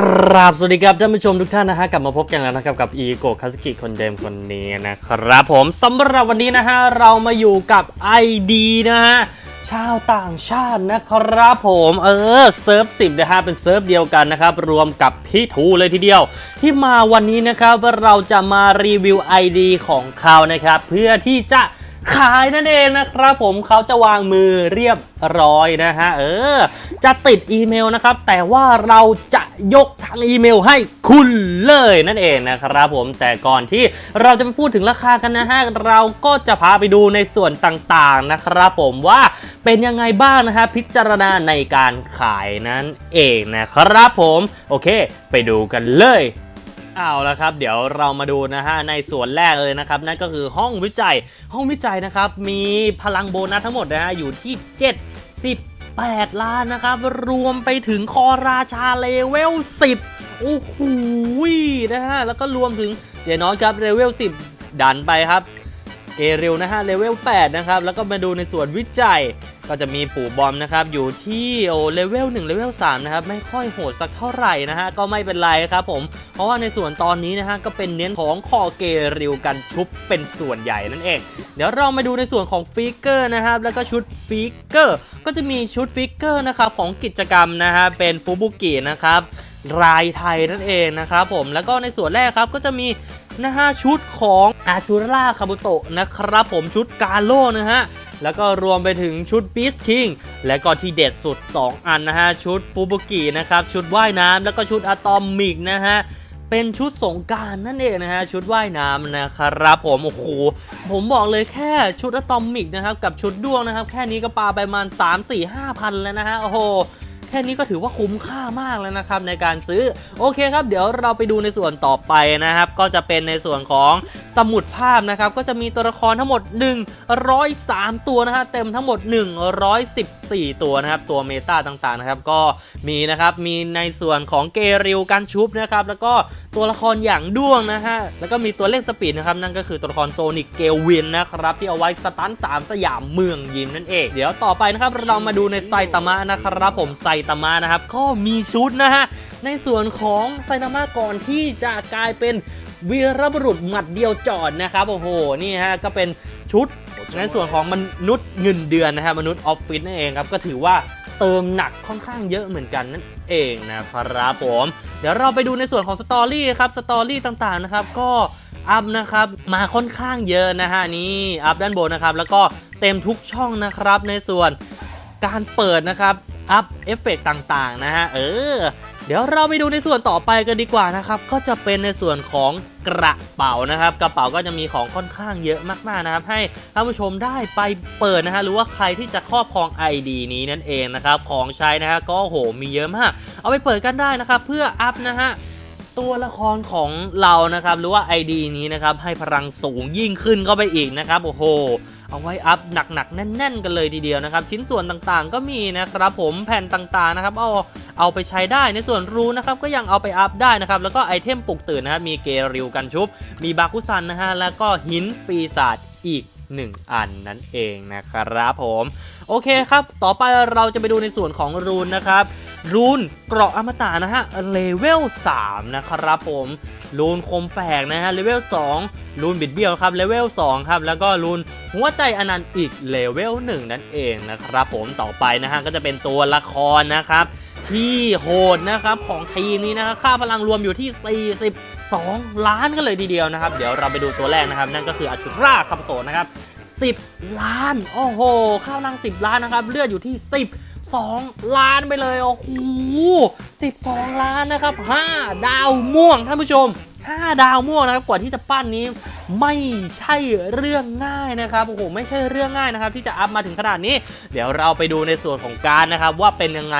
กราบสวัสดีครับท่านผู้ชมทุกท่านนะฮะกลับมาพบกันแล้วนะครับกับอีโกคาสกิคนเดิมคนนี้นะครับผมสำหรับวันนี้นะฮะเรามาอยู่กับ ID นะฮะชาวต่างชาตินะครับผมเออเซิร์ฟสิบนะฮะเป็นเซิร์ฟเดียวกันนะครับ รวมกับพี่ทูเลยทีเดียว ที่มาวันนี้นะครับเราจะมารีวิว ID ของเขานะครับเพื่อที่จะขายนั่นเองนะครับผมเขาจะวางมือเรียบร้อยนะฮะเออ จะติดอีเมลนะครับ แต่ว่าเราจะยกทางอีเมลให้คุณเลยนั่นเองนะครับผมแต่ก่อนที่เราจะไปพูดถึงราคากันนะฮะเราก็จะพาไปดูในส่วนต่างๆนะครับผมว่าเป็นยังไงบ้างนะฮะพิจารณาในการขายนั่นเองนะครับผมโอเค ไปดูกันเลยเอาละครับ เดี๋ยวเรามาดูนะฮะในส่วนแรกเลยนะครับ นั่นก็คือห้องวิจัยห้องวิจัยนะครับ มีพลังโบนัสทั้งหมดนะฮะอยู่ที่ 8 ล้านนะครับ รวมไปถึงคอราชาเลเวล 10 โอ้โหนะฮะ แล้วก็รวมถึงเจนอสครับเลเวล 10 ดันไปครับ เอริลนะฮะเลเวล 8 นะครับ แล้วก็มาดูในส่วนวิจัย ก็จะมีปู่บอมนะครับอยู่ที่โอเลเวล1เลเวล3นะครับไม่ค่อยโหดสักเท่าไหร่นะฮะก็ไม่เป็นไรครับผม เพราะว่าในส่วนตอนนี้นะฮะก็เป็นเน้นของคอเกริลกันชุบเป็นส่วนใหญ่นั่นเอง เดี๋ยวเรามาดูในส่วนของฟิกเกอร์นะครับแล้วก็ชุดฟิกเกอร์ก็จะมีชุดฟิกเกอร์นะครับของกิจกรรมนะฮะเป็นฟูบุกินะครับรายไทยนั่นเองนะครับผมแล้วก็ในส่วนแรกครับก็จะมีนะฮะชุดของอาชูราคาบุโตะนะครับผมชุดกาโลนะฮะ แล้วก็รวมไปถึงชุดบีสคิงและก็ที่เด็ดสุด 2 อันนะฮะ ชุดฟูบุกินะครับ ชุดว่ายน้ำแล้วก็ชุดอะตอมิกนะฮะเป็นชุดสงการนั่นเองนะฮะชุดว่ายน้ำนะครับผมโอ้โหผมบอกเลยแค่ชุดอะตอมิกนะครับกับชุดด้วงนะครับ แค่นี้ก็ปาไปมาณ 3 4 5พันแล้วนะฮะโอ้โหแค่นี้ก็ถือว่าคุ้มค่ามากแล้วนะครับในการซื้อ โอเคครับ เดี๋ยวเราไปดูในส่วนต่อไปนะครับ ก็จะเป็นในส่วนของ สมุดภาพนะครับก็จะมีตัวละครทั้งหมด 103 ตัวนะฮะเต็มทั้งหมด 114 ตัวนะครับตัวเมตาต่างๆนะครับก็มีนะครับมีในส่วนของเกริวการชุบนะครับแล้วก็ตัวละครอย่างด้วงนะฮะแล้วก็มีตัวเลขสปีดนะครับนั่นก็คือตัวละครโซนิกเกลวินนะครับที่เอาไว้สตัน3สยามเมืองยิมนั่นเองเดี๋ยวต่อไปนะครับเรามาดูในไซตามะนะครับผมไซตามะนะครับก็มีชุดนะฮะ ในส่วนของไซตามะก่อนที่จะกลายเป็นวีรบุรุษหมัดเดียวจอดนะครับโอ้โหนี่ฮะก็เป็นชุดในส่วนของมนุษย์เงินเดือนนะฮะมนุษย์ออฟฟิศนั่นเองครับก็ถือว่าเติมหนักค่อนข้างเยอะเหมือนกันนั่นเองนะครับผมเดี๋ยวเราไปดูในส่วนของสตอรี่ครับสตอรี่ต่างๆนะครับก็อัพนะครับมาค่อนข้างเยอะนะฮะนี่อัพด้านบนนะครับแล้วก็เต็มทุกช่องนะครับในส่วนการเปิดนะครับอัพเอฟเฟกต่างๆนะฮะเออ เดี๋ยวเราไปดูในส่วนต่อไปกันดีกว่านะครับ ก็จะเป็นในส่วนของกระเป๋านะครับ กระเป๋าก็จะมีของค่อนข้างเยอะมากๆนะครับ ให้ท่านผู้ชมได้ไปเปิดนะฮะหรือว่าใครที่จะครอบครอง ID นี้นั่นเองนะครับ ของใช้นะฮะก็โหมีเยอะมาก เอาไปเปิดกันได้นะครับ เพื่ออัพนะฮะตัวละครของเรานะครับ หรือว่า ID นี้นะครับให้พลังสูงยิ่งขึ้นเข้าไปอีกนะครับโอ้โห เอาไว้อัพหนักๆแน่น ๆ กันเลยทีเดียวนะครับ ชิ้นส่วนต่างๆ ก็มีนะครับผมแผ่นต่างๆนะครับเอาเอาไปใช้ได้ในส่วนรูนะครับก็ยังเอาไปอัพได้นะครับแล้วก็ไอเทมปลุกตื่นนะครับมีเกริวกันชุบ มีบาคุซันนะฮะแล้วก็หินปีศาจอีก1 อันนั่นเองนะครับผม โอเคครับ ต่อไปเราจะไปดูในส่วนของรูนนะครับ รูนเกราะอมตะนะฮะเลเวล3นะครับผมรูนคมแฝกนะฮะเลเวล2รูนบิดเบี้ยวครับเลเวล2ครับแล้วก็รูนหัวใจอนันต์อีกเลเวล1นั่นเองนะครับผมต่อไปนะฮะก็จะเป็นตัวละครนะครับที่โหดนะครับของทีมนี้นะครับค่าพลังรวมอยู่ที่ 42 ล้านกันเลยทีเดียวนะครับ เดี๋ยวเราไปดูตัวแรกนะครับ นั่นก็คืออาชุราคาโตนะครับ 10 ล้าน โอ้โหข้าวนัง 10 ล้านนะครับ เลือดอยู่ที่ 10 2 ล้านไปเลย โอ้โห12 ล้านนะครับ 5 ดาวม่วงท่านผู้ชม 5 ดาวม่วงนะครับ กว่าที่จะปั้นนี้ ไม่ใช่เรื่องง่ายนะครับโอ้โหไม่ใช่เรื่องง่ายนะครับที่จะอัพมาถึงขนาดนี้ เดี๋ยวเราไปดูในส่วนของการนะครับว่าเป็นยังไง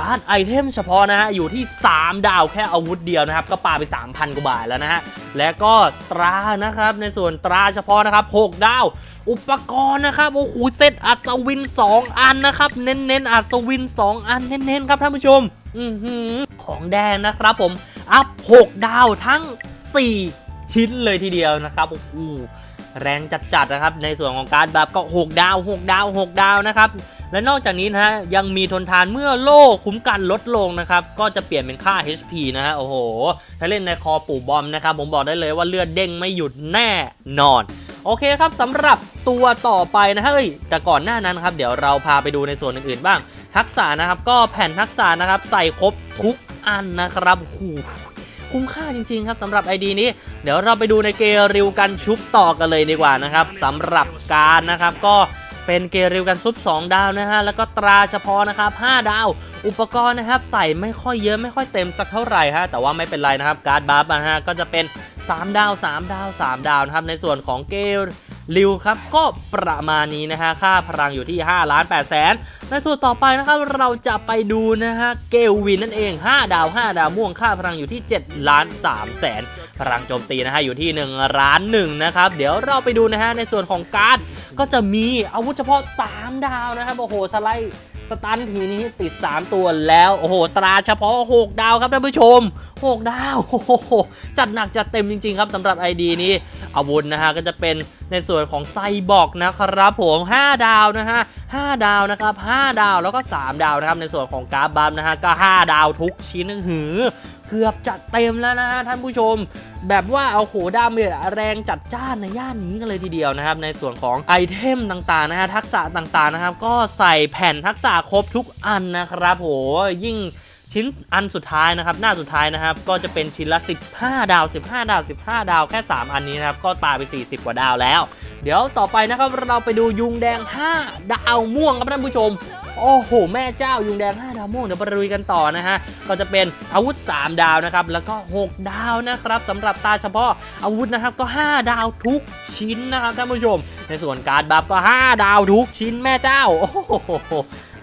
การไอเทมเฉพาะนะฮะอยู่ที่ 3 ดาวแค่อาวุธเดียวนะครับ ก็ปาไป 3,000 กว่าบาทแล้วนะฮะและก็ตรานะครับในส่วนตราเฉพาะนะครับ 6 ดาว อุปกรณ์นะครับโอ้โหเซตอัศวิน 2 อันนะครับ เน้นๆอัศวิน 2 อันเน้นๆครับท่านผู้ชมอือหือของแดงนะครับผม อัพ 6 ดาวทั้ง 4 ชิ้นเลยทีเดียวนะครับโอ้โหแรงจัดๆนะครับ ในส่วนของการดบัฟก็ 6 ดาว 6 ดาว 6 ดาวนะครับ และนอกจากนี้นะฮะยังมีทนทานเมื่อโล่คุ้มกันลดลงนะครับ ก็จะเปลี่ยนเป็นค่า HP นะฮะโอ้โห ถ้าเล่นในคอปู่บอมนะครับ ผมบอกได้เลยว่าเลือดเด้งไม่หยุดแน่นอน โอเคครับสำหรับตัวต่อไปนะฮะเอ้ยแต่ก่อนหน้านั้นครับ เดี๋ยวเราพาไปดูในส่วนอื่นๆบ้าง ทักษะนะครับก็แผ่นทักษะนะครับใส่ครบทุกอันนะครับโอ้โห คุ้มค่าจริงๆครับสำหรับ ID นี้ เดี๋ยวเราไปดูในเกริวกันชุบต่อกันเลยดีกว่านะครับสำหรับการนะครับก็เป็นเกริวกันซุป 2 ดาวนะฮะ แล้วก็ตราเฉพาะนะครับ 5 ดาว อุปกรณ์นะครับ ใส่ไม่ค่อยเยอะไม่ค่อยเต็มสักเท่าไหร่ฮะ แต่ว่าไม่เป็นไรนะครับ การ์ดบัฟนะฮะ ก็จะเป็น 3 ดาว 3 ดาว 3 ดาวนะครับ ในส่วนของเกล ริวครับก็ประมาณนี้นะฮะค่าพลังอยู่ที่5ล้าน8แสนในส่วนต่อไปนะครับเราจะไปดูนะฮะเกลวินนั่นเอง 5 ดาว 5 ดาวม่วงค่าพลังอยู่ที่7ล้าน3แสนพลังโจมตีนะฮะอยู่ที่1ล้าน1นะครับเดี๋ยวเราไปดูนะฮะในส่วนของการ์ดก็จะมีอาวุธเฉพาะ 3 ดาวนะครับโอ้โหสไลด์สตันทีนี้ติด 3 ตัวแล้ว โอ้โห ตราเฉพาะ 6 ดาวครับท่านผู้ชม6 ดาวโอ้โหจัดหนักจัดเต็มจริง ๆ ครับสำหรับ ID นี้อาวุธนะฮะก็จะเป็นในส่วนของไซบอร์กนะครับผม 5 ดาวนะฮะ5ดาวนะครับ5ดาวแล้วก็ 3 ดาวนะครับในส่วนของกราฟบัมนะฮะก็ 5 ดาวทุกชิ้นหือเกือบจัดเต็มแล้วนะฮะท่านผู้ชม แบบว่าเอาโหดาเมจแรงจัดจ้านในย่านนี้กันเลยทีเดียวนะครับ ในส่วนของไอเทมต่างๆนะฮะทักษะต่างๆนะครับ ก็ใส่แผ่นทักษะครบทุกอันนะครับโหยิ่ง ชิ้นอันสุดท้ายนะครับ หน้าสุดท้ายนะครับ ก็จะเป็นชิ้นละ 15 ดาว 15 ดาว 15 ดาวแค่ 3 อันนี้นะครับ ก็ปาไป 40 กว่าดาวแล้ว เดี๋ยวต่อไปนะครับเราไปดูยุงแดง 5 ดาวม่วงครับท่านผู้ชมโอ้โห แม่เจ้ายุงแดง 5 ดาวม่วงเดี๋ยวไปรุยกันต่อนะฮะ ก็จะเป็นอาวุธ 3 ดาวนะครับ แล้วก็ 6 ดาวนะครับสำหรับตาเฉพาะอาวุธนะครับก็ 5 ดาวทุกชิ้นนะครับท่านผู้ชม ในส่วนการบัฟก็ 5 ดาวทุกชิ้นแม่เจ้า โอ้โห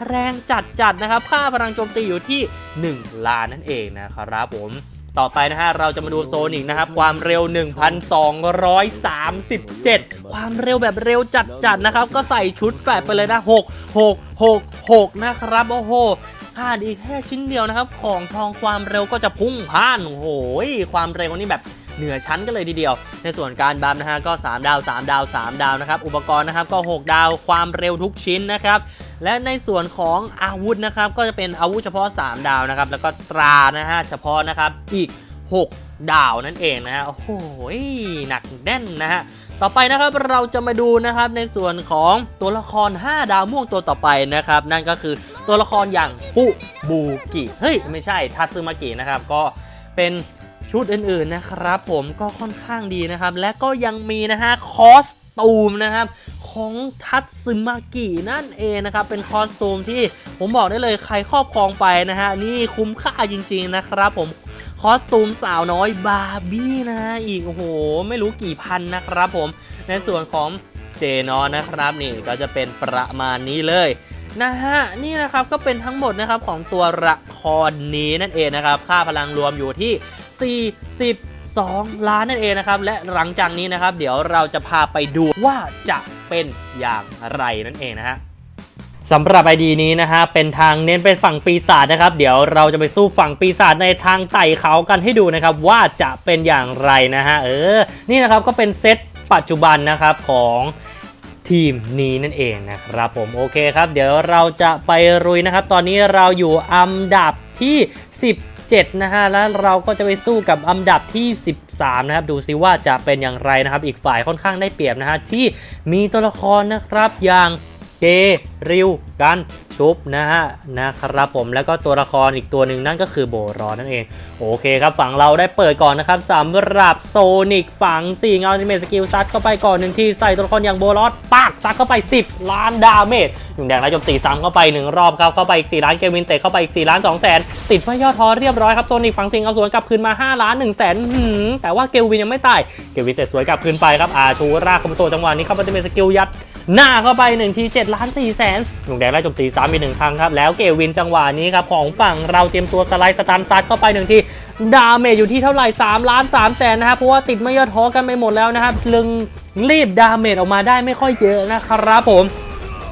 แรงจัดจัดนะครับค่าพลังโจมตีอยู่ที่ 1 ล้านนั่นเองนะครับผมต่อไปนะฮะเราจะมาดูโซนิกนะครับความเร็ว 1,237 ความเร็วแบบเร็วจัดๆนะครับ ก็ใส่ชุดแฝดไปเลยนะ 6 6 6 6 นะครับ โอ้โหขาดอีกแค่ชิ้นเดียวนะครับ ของทองความเร็วก็จะพุ่งพ่านโอ้โหความเร็วนี่แบบเหนือชั้นกันเลยทีเดียว ในส่วนการบัมนะฮะก็ 3 ดาว 3 ดาว 3 ดาวนะครับ อุปกรณ์นะครับก็ 6 ดาวความเร็วทุกชิ้นนะครับ และในส่วนของอาวุธนะครับก็จะเป็นอาวุธเฉพาะ 3 ดาวนะครับแล้วก็ตรานะฮะเฉพาะนะครับอีก 6 ดาวนั่นเองนะฮะโอ้โหหนักแน่นนะฮะต่อไปนะครับเราจะมาดูนะครับในส่วนของตัวละคร 5 ดาวม่วงตัวต่อไปนะครับนั่นก็คือตัวละครอย่างฟุบูกิเฮ้ยไม่ใช่ทัตสึมากินะครับก็เป็นชุดอื่นๆนะครับผมก็ค่อนข้างดีนะครับ และก็ยังมีนะฮะคอสตูมนะครับ ของทัตสึมากินั่นเองนะครับ เป็นคอสตูมที่ผมบอกได้เลยใครครอบครองไปนะฮะ นี่คุ้มค่าจริง ๆ นะครับผมคอสตูมสาวน้อยบาร์บี้นะฮะอีกโอ้โห ไม่รู้กี่พันนะครับผม ในส่วนของเจนอนนะครับนี่ก็จะเป็นประมาณนี้เลยนะฮะนี่นะครับก็เป็นทั้งหมดนะครับของตัวละครนี้นั่นเองนะครับ ค่าพลังรวมอยู่ที่42ล้านนั่นเองนะครับ และหลังจากนี้นะครับ เดี๋ยวเราจะพาไปดูว่าจะ เป็นอย่างไรนั่นเองนะฮะสำหรับไอดีนี้นะฮะเป็นทางเน้นเป็นฝั่งปีศาจนะครับ เดี๋ยวเราจะไปสู้ฝั่งปีศาจในทางไต่เขากันให้ดูนะครับ ว่าจะเป็นอย่างไรนะฮะเออนี่นะครับก็เป็นเซตปัจจุบันนะครับของทีมนี้นั่นเองนะครับผมโอเคครับ เดี๋ยวเราจะไปรุยนะครับ ตอนนี้เราอยู่อันดับที่ 7 นะฮะ แล้วเราก็จะไปสู้กับอันดับที่ 13 นะครับ ดูซิว่าจะเป็นอย่างไรนะครับ อีกฝ่ายค่อนข้างได้เปรียบนะฮะ ที่มีตัวละครนะครับอย่างเกริวกันชุบนะฮะนะครับผมแล้วก็ตัวละครอีกตัวหนึ่งนั่นก็คือโบรอนนั่นเอง โอเคครับฝั่งเราได้เปิดก่อนนะครับสำหรับโซนิกฝั่ง4เงาอิเมจสกิลซัดเข้าไปก่อนหนึ่งทีใส่ตัวละครอย่างโบรอนปากซัดเข้าไป 10 ล้านดาเมจ นุ่มแดงไล่โจมตีซ้ำเข้าไป1รอบครับเข้าไปอีก4ล้านเกวินเตะเข้าไปอีก4ล้าน2แสนติดไม่ย่อท้อเรียบร้อยครับโซนิกฝั่งสิงเอาสวนกลับคืนมา 5 ล้าน1แสนแต่ว่าเกวินยังไม่ตายเกวินเตะสวยกลับคืนไปครับอาชูราคอมโตจังหวะนี้เข้าไปเป็นสกิลยัดหน้าเข้าไป1ที7ล้าน4แสนหนุ่มแดงไล่โจมตีซ้ำอีกหนึ่งครั้งครับแล้วเกวินจังหวะนี้ครับของฝั่งเราเตรียมตัวสไลด์สตันซัดเข้าไปหนึ่งทีดาเมจอยู่ที่เท่าไหร่3ล้าน3แสนนะครับเพราะว่าติดไม่ย่อท้อกันไปหมดแล้วนะครับลึงรีบดาเมจออกมาได้ไม่ค่อยเยอะนะครับผม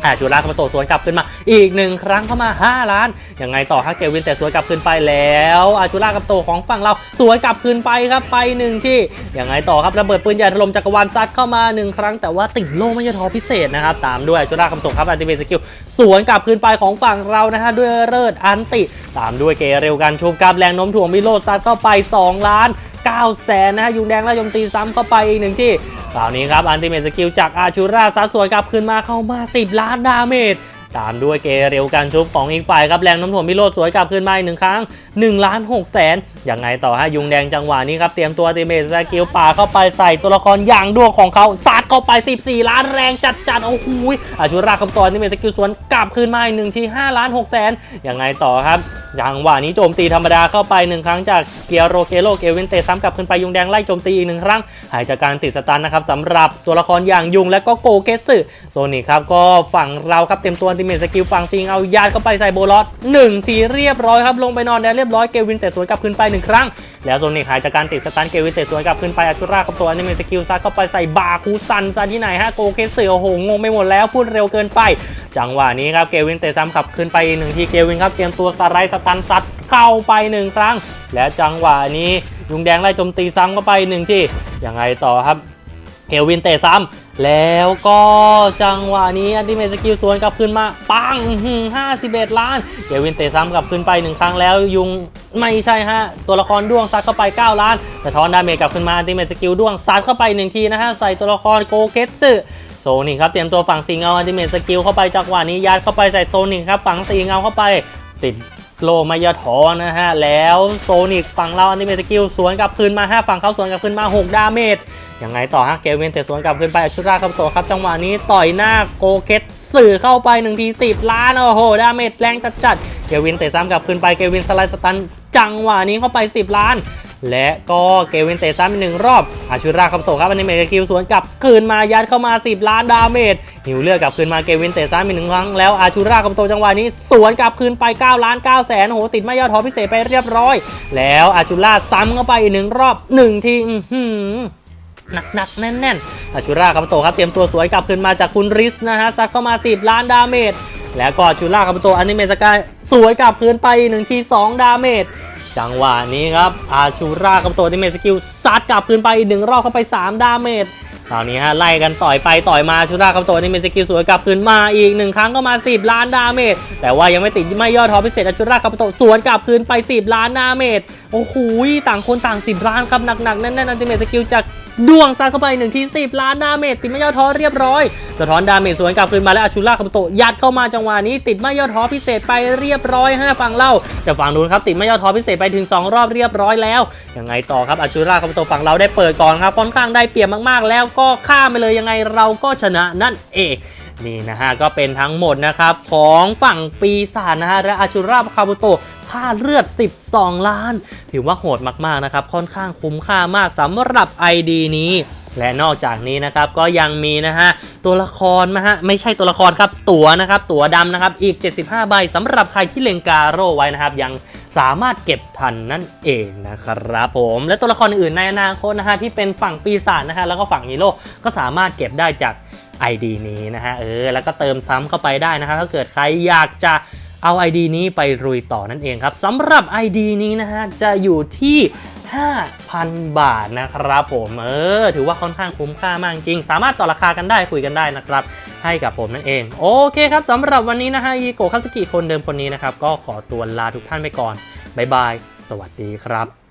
อาชูราคามาโตสวนกลับขึ้นมา อีกหนึ่งครั้งเข้ามา 5 ล้านยังไงต่อฮะเกวินแต่สวนกลับขึ้นไปแล้วอาชูรากับโตของฝั่งเราสวนกลับขึ้นไปครับไปหนึ่งที่ยังไงต่อครับระเบิดปืนใหญ่ถล่มจักรวาลซัดเข้ามาหนึ่งครั้งแต่ว่าติดโล่ไม่ยอทอพิเศษนะครับตามด้วยอาชูราคำโตครับอันติเมสกิลสวนกลับขึ้นไปของฝั่งเรานะฮะด้วยเลิศอันติ ตามด้วยเกเร็วกันชุบกับแรงโน้มถ่วงมิโลซัดเข้าไป 2 ล้าน9แสนนะฮะยุงแดงและโจมตีซ้ำเข้าไปอีกหนึ่งที่ คราวนี้ครับอันติเมตสกิลจากอาชูราซัดสวนกลับคืนมาเข้ามา 10 ล้านดาเมจ ตามด้วยเกเร็วการชุบของอีกฝ่ายครับแรงน้ำถ่วงมิโลดสวยกลับคืนมาอีกหนึ่งครั้ง1ล้าน6แสนยังไงต่อฮะยุงแดงจังหวะนี้ครับเตรียมตัวติเมตสกิลป่าเข้าไปใส่ตัวละครอย่างดวงของเขาซัดเข้าไป 14 ล้านแรงจัดจัดโอ้โหยอาชูราคำตอนอันติเมตสกิลสวนกลับคืนมาอีกหนึ่งที่5ล้าน6แสนยังไงต่อครับจังหวะนี้โจมตีธรรมดาเข้าไปหนึ่งครั้งจากเกียโรเกโลเกเวนเตซ้ำกลับขึ้นไปยุงแดงไล่โจมตีอีกหนึ่งครั้ง หายจากการติดสตันนะครับสำหรับตัวละครอย่างยุงและก็โกเกสึโซนิครับก็ฝั่งเราครับเต็มตัวติเมตสกิลฝั่งซิงเอายาดเข้าไปใส่โบลอสหนึ่งทีเรียบร้อยครับลงไปนอนแดนเรียบร้อยเกวินเตะสวนกลับขึ้นไปหนึ่งครั้ง แล้วโซนิกหายจากการติดสตันเกวินเตะสวนกลับขึ้นไปอาชูราครับตัวอันติเมตสกิลซัดเข้าไปใส่บาคูซันซันที่ไหนฮะโกเกสึโอ้โหงงไปหมดแล้วพูดเร็วเกินไป จังหวะนี้ครับเกวินเตะซ้ำขับขึ้นไปอีกหนึ่งทีเกวินครับเตรียมตัวสไลด์สตันซัดเข้าไปหนึ่งครั้ง และจังหวะนี้ยุงแดงไล่โจมตีซ้ำเข้าไปหนึ่งทียังไงต่อครับเฮลวินเตะซ้ำ แล้วก็จังหวะนี้อันติเมตสกิลสวนกลับขึ้นมา ปังห้าสิบเอ็ดล้านเฮลวินเตะซ้ำกลับขึ้นไปหนึ่งครั้งแล้วยุงไม่ใช่ฮะ ตัวละครด้วงซัดเข้าไป 9 ล้านสะท้อนดาเมจกลับขึ้นมาอันติเมตสกิลด้วงซัดเข้าไปหนึ่งทีนะฮะ ใส่ตัวละครโกเกตสึโซนิกครับเตรียมตัวฝั่งสิงเอาอันติเมตสกิลเข้าไปจังหวะนี้ยัดเข้าไปใส่โซนิกครับฝั่งสิงเอาเข้าไปติด โลมายาถอนะฮะ แล้วโซนิกฝั่งเราอันนี้เมสกิลสวนกลับคืนมา 5 ฝั่งเขาสวนกลับคืนมา 6 ดาเมจยังไงต่อฮะเกวินเตะสวนกลับขึ้นไปอชุราคับตัวครับ จังหวะนี้ต่อยหน้าโกเกตสื่อเข้าไป1ที10 ล้าน โอ้โห ดาเมจแรงจัดจัดๆเกวินเตะซ้ำกลับขึ้นไปเกวินสไลด์สตัน จังหวะนี้เข้าไป 10 ล้าน และก็เกวินเตะซ้ำอีกหนึ่งรอบอาชูราคำโตครับอันนี้เมกคิวสวนกลับคืนมายัดเข้ามา 10 ล้านดาเมจหิวเลือดกลับคืนมาเกวินเตะซ้ำอีกหนึ่งครั้งแล้วอาชูราคำโตจังหวะนี้สวนกลับคืนไป 9 ล้าน9แสนโอ้โหติดไม่ยอดทอพิเศษไปเรียบร้อย แล้วอาชูราซ้ำเข้าไปอีกหนึ่งรอบหนึ่งทีหนักหนักแน่นแน่นอาชูราคาโตครับเตรียมตัวสวยกลับคืนมาจากคุณริสนะฮะซัดเข้ามา 10 ล้านดาเมจแล้วก็อาชูราคาโตอนิเมะสกาสวยกลับคืนไปหนึ่งที2ดาเมจ จังหวะนี้ครับอาชูราคาโตอนิเมสกิลซัดกลับคืนไปอีกหนึ่งรอบเข้าไป3ดาเมจคราวนี้ฮะไล่กันต่อยไปต่อยมาอาชูราขับตัวนิเมะสกิลสวยกลับคืนมาอีกหนึ่งครั้งก็มา 10 ล้านดาเมจแต่ว่ายังไม่ติดไม่ยอดทอพิเศษอาชูราขับตัวสวนกลับคืนไป 10 ล้านดาเมจโอ้โหต่างคนต่าง 10 ล้านครับหนักๆแน่นๆอันติเมะสกิลจาก ดวงซัดเข้าไป1ที10 ล้านดาเมจติดไม่ยอดท้อเรียบร้อยสะท้อนดาเมจสวนกลับคืนมาแล้วอาชูล่าคาบุโตะยัดเข้ามาจังหวะนี้ ติดไม่ยอดท้อพิเศษไปเรียบร้อย 5 ฝั่งเล่าแต่ฝั่งนู้นครับติดไม่ยอดท้อพิเศษไปถึง 2 รอบเรียบร้อยแล้วยังไงต่อครับอาชูล่าคาบุโตะฝั่งเราได้เปิดก่อนครับค่อนข้างได้เปรียบมากๆ แล้วก็ข้ามไปเลยยังไงเราก็ชนะนั่นเองนี่นะฮะก็เป็นทั้งหมดนะครับของฝั่งปีศาจนะฮะและอาชูราคาบุโต ค่าเลือด 12 ล้าน ถือว่าโหดมากๆนะครับ ค่อนข้างคุ้มค่ามากสำหรับ ID นี้และนอกจากนี้นะครับก็ยังมีนะฮะตัวละครนะฮะไม่ใช่ตัวละครครับตั๋วนะครับตั๋วดำนะครับอีก 75 ใบสำหรับใครที่เล็งกาโร่ไว้นะครับ ยังสามารถเก็บทันนั่นเองนะครับผมและตัวละครอื่นในอนาคตนะฮะที่เป็นฝั่งปีศาจนะฮะแล้วก็ฝั่งฮีโร่ก็สามารถเก็บได้จาก ID นี้นะฮะเออแล้วก็เติมซ้ำเข้าไปได้นะครับถ้าเกิดใครอยากจะ เอา ID นี้ไปรุยต่อนั่นเองครับสำหรับ ID นี้นะฮะจะอยู่ที่ 5,000 บาทนะครับผมเออถือว่าค่อนข้างคุ้มค่ามากจริง สามารถต่อราคากันได้คุยกันได้นะครับ ให้กับผมนั่นเอง โอเคครับสำหรับวันนี้นะฮะอีโกคาสกิคนเดิมคนนี้นะครับ ก็ขอตัวลาทุกท่านไปก่อนบ๊ายบาย สวัสดีครับ